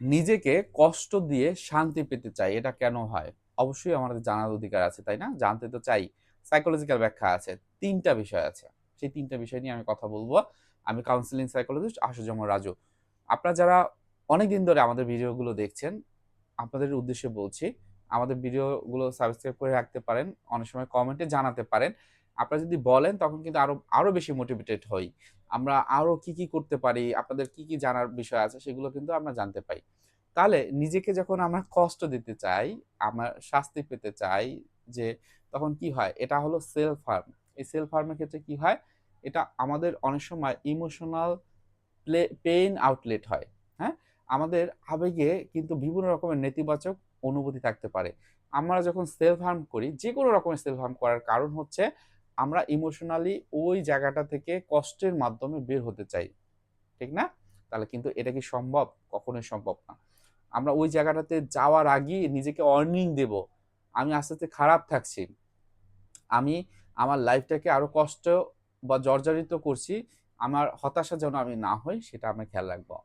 নিজেকে কষ্ট দিয়ে শান্তি পেতে চাই, এটা কেন হয়? অবশ্যই আমাদের জানার অধিকার আছে, তাই না? জানতে তো চাই। সাইকোলজিক্যাল ব্যাখ্যা আছে, তিনটা বিষয় আছে। সেই তিনটা বিষয় নিয়ে আমি কথা বলব। আমি কাউন্সিলিং সাইকোলজিস্ট আশুজমর রাজু। আপনারা যারা অনেক দিন ধরে আমাদের ভিডিওগুলো দেখছেন, আপনাদের উদ্দেশ্যে বলছি, আমাদের ভিডিওগুলো সাবস্ক্রাইব করে রাখতে পারেন, অনেক সময় কমেন্টে জানাতে পারেন। আপনারা যদি বলেন, তখন কিন্তু আরও আরও বেশি মোটিভেটেড হই। আমরা আরও কি কি করতে পারি, আপনাদের কি কি জানার বিষয় আছে, সেগুলো কিন্তু আমরা জানতে পাই। তাহলে নিজেকে যখন আমরা কষ্ট দিতে চাই, আমরা শাস্তি পেতে চাই যে, তখন কি হয়? এটা হলো সেলফ হার্ম এই সেলফ হার্মের ক্ষেত্রে কি হয়? এটা আমাদের অনেক সময় ইমোশনাল প্লে পেইন আউটলেট হয় হ্যাঁ? আমাদের আবেগে কিন্তু বিভিন্ন রকমের নেতিবাচক অনুভূতি থাকতে পারে। আমরা যখন সেলফ হার্ম করি যে কোনো রকমের সেলফ হার্ম করার কারণ হচ্ছে আমরা ইমোশনালি ওই জায়গাটা থেকে কষ্টের মাধ্যমে বের হতে চাই। ঠিক না? তাহলে কিন্তু এটা কি সম্ভব? কখনোই সম্ভব না। আমরা ওই জায়গাটাতে যাওয়ার আগেই নিজেকে অর্নিং দেব। আমি আস্তে আস্তে খারাপ থাকছি। আমি আমার লাইফটাকে আরও কষ্ট বা জর্জরিত করছি। আমার হতাশা যেন আমি না হই, সেটা আমি খেয়াল রাখব।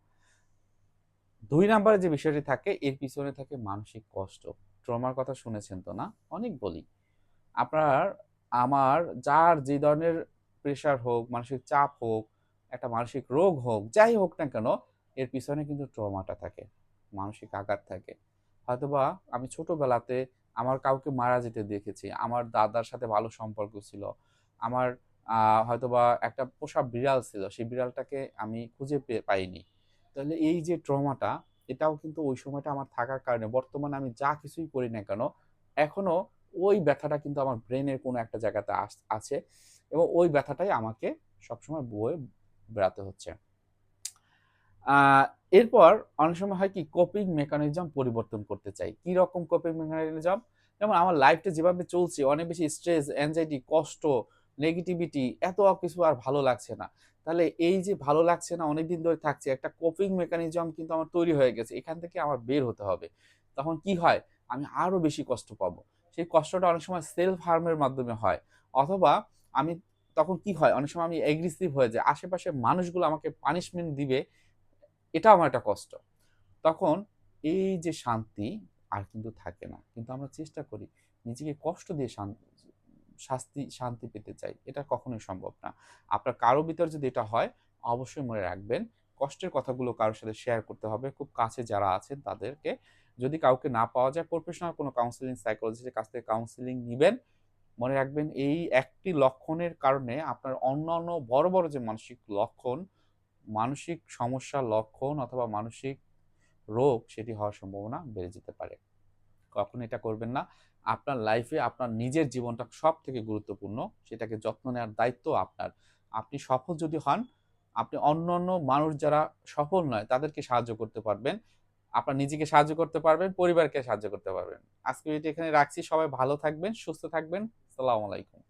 দুই নাম্বারে যে বিষয়টি থাকে, এর পিছনে থাকে মানসিক কষ্ট। ট্রমার কথা শুনেছেন তো না? অনেক বলি। আপনার আমার, যার যে ধরনের প্রেশার হোক, মানসিক চাপ হোক, একটা মানসিক রোগ হোক, যাই হোক না কেন, এর পিছনে কিন্তু ট্রমাটা থাকে, মানসিক আঘাত থাকে। হয়তোবা আমি ছোটবেলাতে আমার কাউকে মারা যেতে দেখেছি, আমার দাদার সাথে ভালো সম্পর্ক ছিল, আমার হয়তোবা একটা পোষা বিড়াল ছিল, সেই বিড়ালটাকে আমি খুঁজে পাইনি। তাহলে এই যে ট্রমাটা এটাও কিন্তু ওই সময়টা আমার থাকার কারণে, বর্তমানে আমি যা কিছুই করি না কেন, এখনও ওই ব্যথাটা কিন্তু আমার ব্রেনের কোনো একটা জায়গাতে আছে এবং ওই ব্যথাটাই আমাকে সবসময় বয়ে বেড়াতে হচ্ছে। এরপর অনেক সময় হয় কি কোপিং মেকানিজম পরিবর্তন করতে চাই। কি রকম কোপিং মেকানিজম যেমন আমার লাইফটা যেভাবে চলছে, অনেক বেশি স্ট্রেস অ্যাংজাইটি কষ্ট নেগেটিভিটি এত কিছু আর ভালো লাগছে না। তাহলে এই যে ভালো লাগছে না, অনেকদিন ধরে থাকছে, একটা কোপিং মেকানিজম কিন্তু আমার তৈরি হয়ে গেছে, এখান থেকে আমার বের হতে হবে। তখন কি হয়? আমি আরও বেশি কষ্ট পাবো। সেই কষ্টটা অনেক সময় সেলফ হার্মের মাধ্যমে হয়। অথবা আমি তখন কি হয়, অনেক সময় আমি এগ্রেসিভ হয়ে যাই আশেপাশে মানুষগুলো আমাকে পানিশমেন্ট দিবে এটা আমার একটা কষ্ট। তখন এই যে শান্তি আর কিন্তু থাকে না। কিন্তু আমরা চেষ্টা করি নিজেকে কষ্ট দিয়ে শান্তি শাস্তি, শান্তি পেতে চাই। এটা কখনোই সম্ভব না। আপনার কারও ভিতর যদি এটা হয়, অবশ্যই মনে রাখবেন কষ্টের কথাগুলো কারোর সাথে শেয়ার করতে হবে। খুব কাছে যারা আছেন তাদেরকে। যদি কাউকে না পাওয়া যায় প্রফেশনাল কোনো কাউন্সিলিং সাইকোলজিস্টের কাছ থেকে কাউন্সিলিং নেবেন। মনে রাখবেন, এই একটি লক্ষণের কারণে আপনার অন্যান্য বড় বড় যে মানসিক লক্ষণ, মানসিক সমস্যার লক্ষণ অথবা মানসিক রোগ, সেটি হওয়ার সম্ভাবনা বেড়ে যেতে পারে। কখন এটা করবেন না। আপনার লাইফে আপনার নিজের জীবনটা সব থেকে গুরুত্বপূর্ণ। সেটাকে যত্ন নেওয়ার দায়িত্ব আপনার। আপনি সফল যদি হন আপনি অন্য অন্য মানুষ যারা সফল নয়, তাদেরকে সাহায্য করতে পারবেন। আপনার নিজেকে সাহায্য করতে পারবেন, পরিবারকে সাহায্য করতে পারবেন। আজকে এটি এখানে রাখছি। সবাই ভালো থাকবেন, সুস্থ থাকবেন। সালাম আলাইকুম।